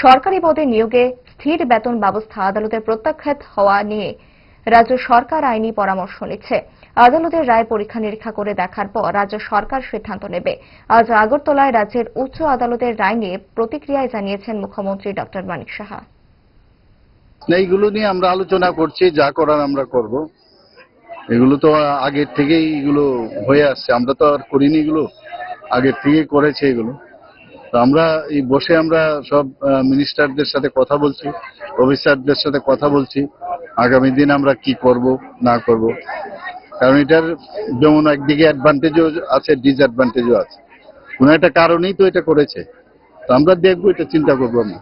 সরকারি পদে নিয়োগে স্থির বেতন ব্যবস্থা আদালতের প্রত্যাখ্যাত হওয়া নিয়ে রাজ্য সরকার আইনি পরামর্শ নিচ্ছে। আদালতের রায় পরীক্ষা নিরীক্ষা করে দেখার পর রাজ্য সরকার সিদ্ধান্ত নেবে। আজ আগরতলায় রাজ্যের উচ্চ আদালতের রায় নিয়ে প্রতিক্রিয়ায় জানিয়েছেন মুখ্যমন্ত্রী ডক্টর মানিক সাহা। এইগুলো নিয়ে আমরা আলোচনা করছি, যা করার আমরা করব। এগুলো তো আগের থেকেই এগুলো হয়ে আসছে। আমরা তো আর করিনি এগুলো। আগের থেকেই করেছে এগুলো। তো আমরা এই বসে আমরা সব মিনিস্টারদের সাথে কথা বলছি অফিসারদের সাথে কথা বলছি, আগামী দিন আমরা কি করব, না করব। কারণ এটার যেমন একদিকে অ্যাডভান্টেজও আছে ডিসঅ্যাডভান্টেজও আছে। কোনো একটা কারণেই তো এটা করেছে। তো আমরা দেখব, এটা চিন্তা করব আমরা।